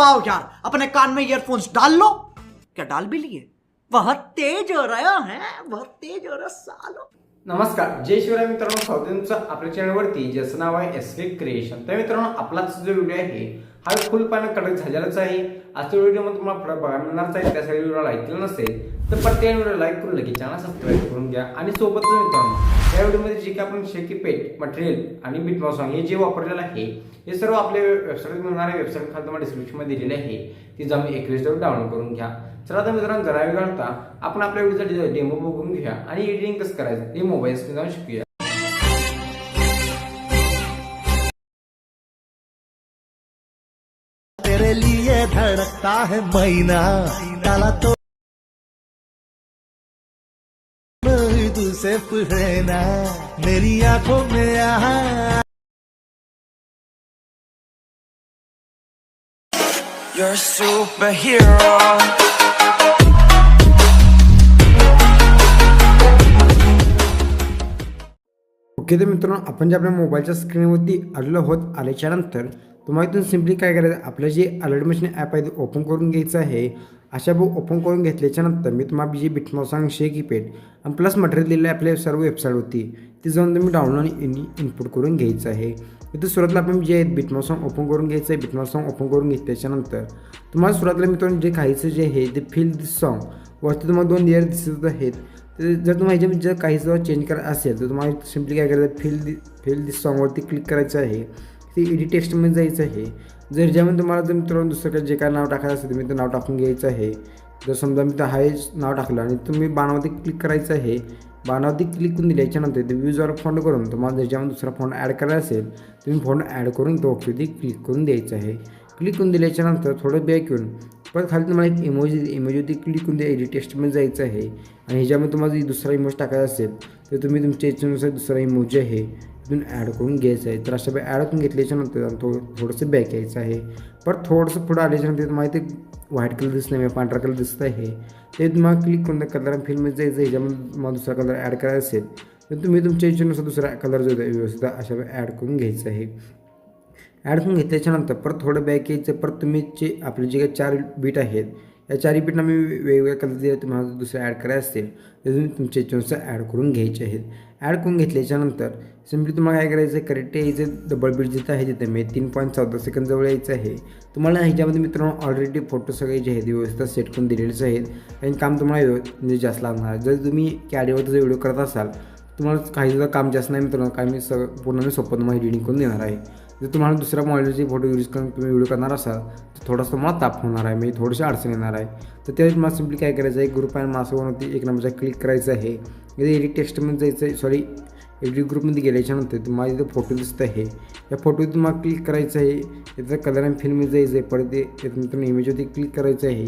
आओ यार अपने कान में ईयरफोन्स डाल लो। क्या डाल भी लिए? बहुत तेज हो रहा है बहुत तेज हो रहा सालो। नमस्कार जय शिवराय मित्रांनो स्वागत आपल्या चॅनलवरती ज्याचं नाव आहे एस क्रिएशन तर मित्रांनो आपलाच जो व्हिडिओ आहे हा फुल पानं कडक झालेलाच आहे. आजच्या व्हिडिओमध्ये तुम्हाला फरक बघायला मिळणारच आहे. त्यासाठी व्हिडिओ लाईक केलं नसेल तर प्रत्येक व्हिडिओ लाईक करून लगेच चॅनल सबस्क्राईब करून घ्या. आणि सोबतच मित्रांनो या व्हिडिओमध्ये जे काही आपण शेकी पेट मटेरियल आणि बिटमॉ सॉंग हे जे वापरलेलं आहे हे सर्व आपल्या वेबसाईट मिळणाऱ्या वेबसाईट खाली तुम्हाला डिस्क्रिप्शनमध्ये दिलेले आहे. ती जाऊन एक डाउनलोड करून घ्या. चला तर मित्रांनो जरा वेळ घालता आपण आपल्या व्हिडिओचा डेमो बघून घेऊया आणि एडिटिंग कसं करायचं ते मोबाईल स्क्रीन जाऊन शिकूया. तेरे लिए धड़कता है महीना। काला तो तुझसे रहना मेरी आंखों में यहाँ You're a superhero. ओके तर मित्रांनो आपण जे आपल्या मोबाईलच्या स्क्रीनवरती आलेलो होत आल्याच्यानंतर तुम्हाला इथून सिम्पली काय करायचं आपलं जे अलर्ट मशीन ॲप आहे ते ओपन करून घ्यायचं आहे. अशा बुक ओपन करून घेतल्याच्यानंतर मी तुम्हाला जी बिटमॉ सांग शे कीपॅड आणि प्लस मटेरियल दिलेलं आहे आपल्या सर्व वेबसाईट होती ती जाऊन तुम्ही डाउनलोड इन इनपुट करून घ्यायचं आहे. इथं सुरुवातीला आपण जे आहेत बिटमॉ सॉंग ओपन करून घ्यायचं आहे. बिटमॉ सॉंग ओपन करून घेतल्याच्यानंतर तुम्हाला सुरुवातीला मित्रांनो जे काहीचं जे आहे ते फील दिस सॉंग वरती तुम्हाला दोन लेअर दिसत आहेत. तर जर तुम्हाला ह्याच्यामध्ये जर काही जर चेंज करायचं असेल तर तुम्हाला सिम्पली काय करायचं फील दि फील दिस सॉंगवरती क्लिक करायचं आहे. ते एडिट टेक्स्टमध्ये जायचं आहे. जर ज्यामध्ये तुम्हाला जर मित्रांनो दुसरं काही जे काय नाव टाकायचं असेल तुम्ही ते नाव टाकून घ्यायचं आहे. जर समजा मी तर हायच नाव टाकलं आणि तुम्ही बाणावरती क्लिक करायचं आहे बाणावरती क्लिक करून दिल्याच्यानंतर ते व्ह्यूजवर फोन करून तुम्हाला ज्याच्यामध्ये दुसरा फोन ॲड करायचा असेल तुम्ही फोन ॲड करून तो ओकेवरती क्लिक करून द्यायचं आहे. क्लिक करून दिल्याच्यानंतर थोडं बॅक येऊन परत खाली तुम्हाला एक इमोजी इमोजीवरती क्लिक करून द्या एडिट टेस्टमध्ये जायचं आहे. आणि ह्याच्यामध्ये तुम्हाला जर दुसरा इमोज टाकायचा असेल तर तुम्ही तुमच्या याच्यानुसार दुसरा इमोजी आहे. तिथून ॲड करून घ्यायचं आहे. तर अशा ॲड करून घेतल्याच्यानंतर थोडं थोडंसं बॅक यायचं आहे. परत थोडंसं पुढं आल्याच्यानंतर तुम्हाला ते व्हाईट कलर दिसत नाही पांढरा कलर दिसत आहे. ते तुम्हाला क्लिक करून त्या कलर फिल्ममध्ये जायचं ह्याच्यामध्ये तुम्हाला दुसरा कलर ॲड करायचा असेल तर तुम्ही तुमच्या इच्छेनुसार दुसरा कलर जो आहे व्यवस्थित अशा ॲड करून घ्यायचं आहे. ॲड करून घेतल्याच्यानंतर परत थोडं बॅक यायचं परत तुम्ही जे आपले जे काही चार बीट आहेत या चारही बीटना मी वेगवेगळ्या कलर दिले तुम्हाला दुसरे ॲड करायचे असतील तर तुम्ही तुमच्या इच्छेनुसार ॲड करून घ्यायचे आहेत. ॲड करून घेतल्याच्यानंतर सिम्पली तुम्हाला काय करायचं आहे करेक्ट यायचं डबल बीट जिथं आहे तिथं. मी तीन पॉईंट चौदा सेकंद जवळ यायचं आहे. तुम्हाला ह्याच्यामध्ये मित्रांनो ऑलरेडी फोटो सगळे जे आहेत व्यवस्थित सेट करून दिलेलेच आहेत. आणि काम तुम्हाला म्हणजे जास्त लागणार. आहे. जर तुम्ही कॅडीवरचा जर व्हिडिओ करत असाल तुम्हाला काही सुद्धा काम जास्त नाही मित्रांनो. काय मी सगळं पूर्ण मी सोपं तुम्हाला एडिटिंग करून देणार आहे. जर तुम्हाला दुसऱ्या मोबाईलचे फोटो यूज करून तुम्ही व्हिडिओ करणार असाल तर थोडासा तुम्हाला ताप होणार आहे म्हणजे थोडीशी अडचण येणार आहे. तर त्यावेळेस मला सिम्पली काय करायचं आहे ग्रुप आणि मासवरती एक नंबरचा क्लिक करायचं आहे. इथे एडिट टेक्स्टमध्ये जायचं आहे सॉरी एडिट ग्रुपमध्ये गेल्याच्यानंतर तुम्हाला इथं फोटो दिसत आहे. या फोटो तुम्हाला क्लिक करायचं आहे याचा कलर आणि फिल्ममध्ये जायचं आहे परत ते मित्रांनो इमेजवरती क्लिक करायचं आहे.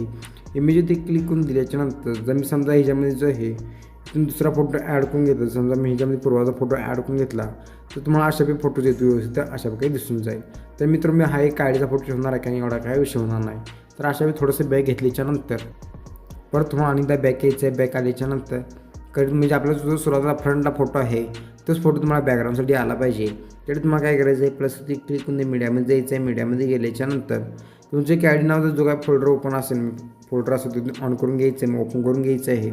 इमेजवरती क्लिक करून दिल्याच्यानंतर जर मी समजा ह्याच्यामध्ये जो आहे तुम्ही दुसरा फोटो ॲड करून घेतला. समजा मी ह्याच्यामध्ये पूर्वाचा फोटो ॲड करून घेतला तर तुम्हाला अशा काही फोटो येतो व्यवस्थित तर अशा काही दिसून जाईल. तर मित्र मी हा एक काळीचा फोटो ठेवणार आहे काही एवढा काय विषय होणार नाही. तर अशा वेळी थोडंसं बॅग घेतल्याच्या नंतर परत तुम्हाला अनेकदा बॅग यायचं आहे बॅक आल्याच्यानंतर कारण म्हणजे आपला जो सुरुवातीला फ्रंटला फोटो आहे तोच फोटो तुम्हाला बॅकग्राऊंडसाठी आला पाहिजे. त्यासाठी तुम्हाला काय करायचं आहे प्लस ती क्लिक करून मीडियामध्ये जायचं आहे मीडियामध्ये गेल्याच्यानंतर तुमचे कॅडी नावाचा जो काय फोल्डर ओपन असेल फोल्डर असेल तो ऑन करून घ्यायचं आहे ओपन करून घ्यायचं आहे.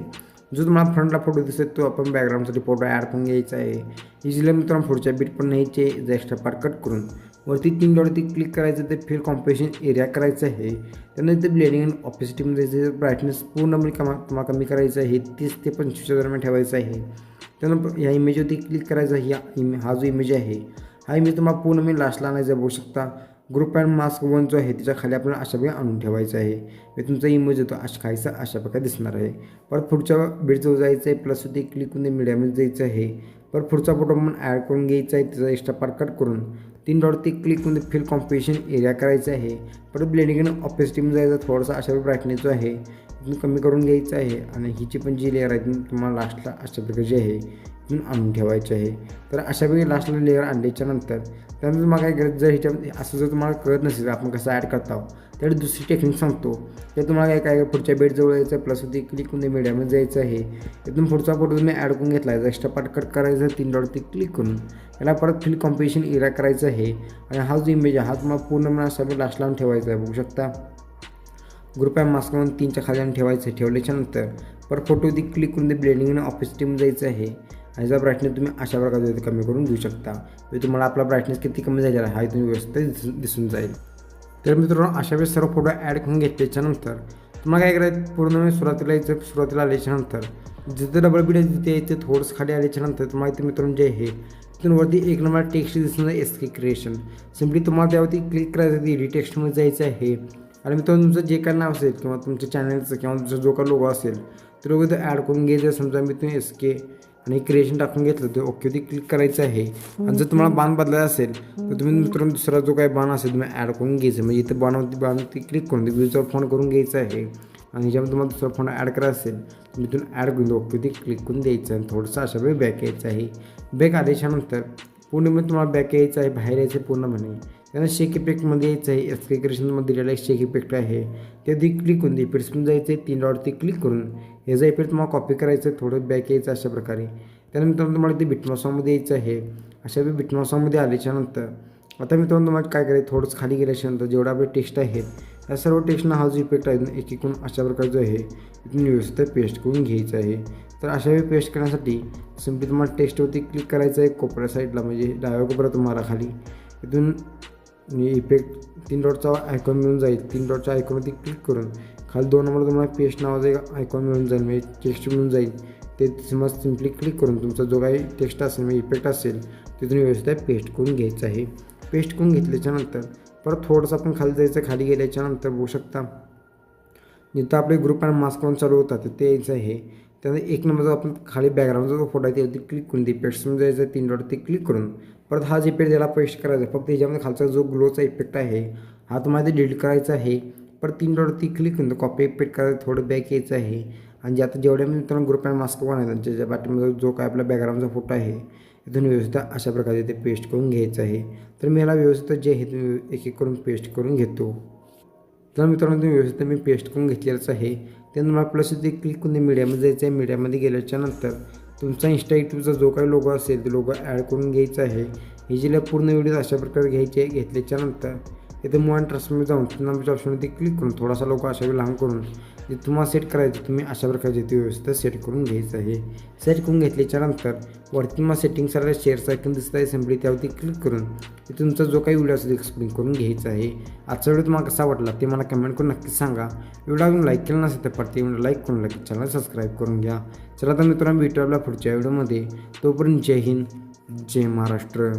जो तुम्हाला फ्रंटला फोटो दिसत तो आपण बॅकग्राऊंडसाठी फोटो ॲड करून घ्यायचा आहे. इझिली मित्रांनो पुढच्या बीट पण न्यायचे जे एक्स्ट्रा पार्ट कट करून. वरती तीन डॉटवरती क्लिक करायचं ते फिल कॉम्पिटिशन एरिया करायचं आहे. त्यानंतर ते ब्लेडिंग अँड ऑपॅसिटीमध्ये जे ब्राईटनेस पूर्णपणे कमा तुम्हाला कमी करायचं आहे तीस ते पंचवीसच्या दरम्यान ठेवायचं आहे. त्यानंतर ह्या इमेजवरती क्लिक करायचा ह्या इमे हा जो इमेज आहे हा इमेज तुम्हाला पूर्ण मी लास्टला आणायचा बघू शकता. ग्रुप अँड मास्क वन जो आहे त्याच्याखाली आपल्याला अशा प्रकारे आणून ठेवायचं आहे. म्हणजे तुमचा इमेज येतो अशा खायचा अशा प्रकारे दिसणार आहे. परत पुढच्या बीडजवळ जायचं आहे प्लस ते क्लिक करून मीडियामध्ये जायचं आहे. परत पुढचा फोटो आपण ॲड करून घ्यायचा आहे त्याचा एक्स्ट्रा पार्ट कट करून. तीन डॉटवरती क्लिक करून फिल कॉम्पिटिशन एरिया करायचं आहे. परत ब्लेडिंग आणि जायचं थोडासा अशा ब्राईटनेस जो आहे कमी करून घ्यायचं आहे. आणि हिची पण जी लेअर आहे तुम्हाला लास्टला अशा प्रकारची आहे आणून ठेवायचे आहे. तर अशा वेळी लास्टला लेअर आणल्याच्या नंतर त्यानंतर मग काय करत जर ह्याच्यामध्ये असं जर तुम्हाला कळत नसेल आपण कसं ॲड करत आहोत तर दुसरी टेक्निक सांगतो. तर तुम्हाला काय काय पुढच्या बेडजवळ यायचं आहे प्लस होती क्लिक करून मीडियामध्ये जायचं आहे. एकदम पुढचा फोटो तुम्ही ॲड करून घेतला आहे. एक्स्ट्रा पार्ट कट करायचा तीन डॉटवरती क्लिक करून. याला परत फिल कॉम्पिटिशन इरा करायचं आहे. आणि हा जो इमेज आहे हा तुम्हाला पूर्ण असा लास्ट लावून ठेवायचा आहे बघू शकता. ग्रुप आहे मास्क म्हणून तीनच्या खाली ठेवायचं आहे ठेवल्याच्यानंतर परत फोटोवरती क्लिक करून ते ब्लेंडिंग ऑफिस टीम जायचं आहे. आणि ब्राईटनेस तुम्ही अशा प्रकारे इथे कमी करून देऊ शकता म्हणजे तुम्हाला आपला ब्राईटनेस किती कमी झालेला आहे हा इथून व्यवस्थित दिसून दिसून जाईल. तर मित्रांनो अशा वेळेस सर्व फोटो ॲड करून घेतल्याच्यानंतर तुम्हाला काय करायचं पूर्ण वेळ सुरुवातीला यायचं सुरुवातीला आल्याच्यानंतर जिथं डबल बीड आहे तिथे यायचं थोडंसं खाली आल्याच्यानंतर तुम्हाला इथे मित्रांनो जे आहे तिथून वरती एक नंबर टेक्स्ट दिसून जाईल एस के क्रिएशन सिम्पली तुम्हाला त्यावरती क्लिक करायचं ती एडिट टेक्स्टमध्ये जायचं आहे. आणि मित्रांनो तुमचं जे काय नाव असेल किंवा तुमच्या चॅनलचं किंवा तुमचा जो काय लोगो असेल तो लोगो इथं ॲड करून घ्यायचं समजा मी तुम्ही एस के आणि क्रिएशन टाकून घेतलं तर ओकेवरती क्लिक करायचं आहे. आणि जर तुम्हाला बाण बदलायचा असेल तर तुम्ही मित्रांनो दुसरा जो काही बाण असेल तुम्ही ॲड करून घ्यायचं. म्हणजे इथं बाणावरती बाणावरती क्लिक करून ते फोन करून घ्यायचा आहे. आणि ज्यामध्ये तुम्हाला दुसरा फोन ॲड करायचा असेल तर इथून ॲड करून ओकेवरती क्लिक करून द्यायचं. आणि थोडंसं अशा वेळी बॅक यायचं आहे. बॅक आदेशानंतर पूर्णपणे तुम्हाला बॅक यायचं आहे बाहेर यायचं आहे पूर्ण म्हणे त्यानंतर शेक इफेक्टमध्ये यायचं आहे एस के दिलेला एक शेक इफेक्ट आहे. ते आधी क्लिक करून इफेक्ट्समध्ये जायचं आहे तीन डॉटवरती क्लिक करून ह्याचा इफेक्ट तुम्हाला कॉपी करायचं आहे थोडं बॅक यायचं अशा प्रकारे. त्यानंतर तुम्हाला ते बिटमॉसॉमध्ये यायचं आहे. अशा वेळी बिटमॉसॉमध्ये आल्याच्यानंतर आता मित्रांनो तुम्हाला काय करायचं थोडंच खाली गेल्याच्यानंतर जेवढे आपले टेस्ट आहेत त्या सर्व टेस्टना हा जो इफेक्ट आहे एक एकूण अशा प्रकारचं आहे. इथून व्यवस्थित पेस्ट करून घ्यायचं आहे. तर अशा वेळी पेस्ट करण्यासाठी सिम्पली तुम्हाला टेक्स्टवरती क्लिक करायचं आहे कोपऱ्या साईडला म्हणजे डाव्या कोपऱ्या तुम्हाला खाली. इथून म्हणजे इफेक्ट तीन डॉटचा आयकॉन मिळून जाईल. तीन डॉटच्या आयकॉनवरती क्लिक करून खाली दोन नंबर तुम्हाला पेस्ट नावाचा एक आयकॉन मिळून जाईल म्हणजे टेक्स्ट मिळून जाईल. ते समज सिम्पली क्लिक करून तुमचा जो काही टेक्स्ट असेल म्हणजे इफेक्ट असेल तिथून व्यवस्थित पेस्ट करून घ्यायचं आहे. पेस्ट करून घेतल्याच्यानंतर परत थोडंसं आपण खाली जायचं खाली गेल्याच्यानंतर बघू शकता. जिथं आपले ग्रुप आणि मास्क पण चालू होतात ते यायचं आहे. त्यानंतर एक नंबरचा आपण खाली बॅकग्राऊंडचा जो फोटो आहे त्यावरती क्लिक करून ते पेस्टमध्ये जायचं तीन डॉट ते क्लिक करून परत हा जे पेड त्याला पेस्ट करायचा आहे फक्त त्याच्यामध्ये खालचा जो ग्लोचा इफेक्ट आहे हा तुम्हाला ते डिलीट करायचा आहे. परत तीन डॉटवरती ती क्लिक करून कॉपी इफेक्ट करायचं थोडं बॅक यायचं आहे. आणि जे आता जेवढ्या मित्रांनो ग्रुप आणि मास्क वन आहे त्यांच्या पाठीमध्ये जो काय आपला बॅकग्राऊंडचा फोटो आहे इथून व्यवस्थित अशा प्रकारे ते पेस्ट करून घ्यायचं आहे. तर मी याला व्यवस्थित जे आहे ते एक एक करून पेस्ट करून घेतो. तर मित्रांनो तुम्ही व्यवस्थित मी पेस्ट करून घेतलेलंच आहे. त्यानंतर मला प्लस इथे क्लिक करून मीडियामध्ये जायचं आहे मीडियामध्ये गेल्याच्यानंतर तुमचा इंस्टा यूट्यूबचा जो काही लोगो असेल ते लोगो ॲड करून घ्यायचा आहे. हे जिला पूर्ण व्हिडिओ अशा प्रकारे घ्यायचे घेतल्याच्यानंतर इथे मोबाईल ट्रस्टमध्ये जाऊन तीन ऑप्शनवरती क्लिक करून थोडासा लोक अशा वेळी लहान करून जे तुम्हाला सेट करायचं तुम्ही अशा प्रकारचे ते व्यवस्थित सेट करून घ्यायचं आहे. सेट करून घेतल्याच्यानंतर वरती तुम्हाला सेटिंग सारखं शेअरचा आयकन दिसत आहे सिम्पली त्यावरती क्लिक करून ते तुमचा जो काही व्हिडिओ असेल एक्सप्लेन करून घ्यायचा आहे. आजचा व्हिडिओ तुम्हाला कसा वाटला ते मला कमेंट करून नक्कीच सांगा. व्हिडिओ अजून लाईक केला नसेल तर परत व्हिडिओ लाईक करून लाईक चॅनल सबस्क्राईब करून घ्या. चला तर मित्रांनो भेटू आपल्या पुढच्या व्हिडिओमध्ये तोपर्यंत जय हिंद जय महाराष्ट्र.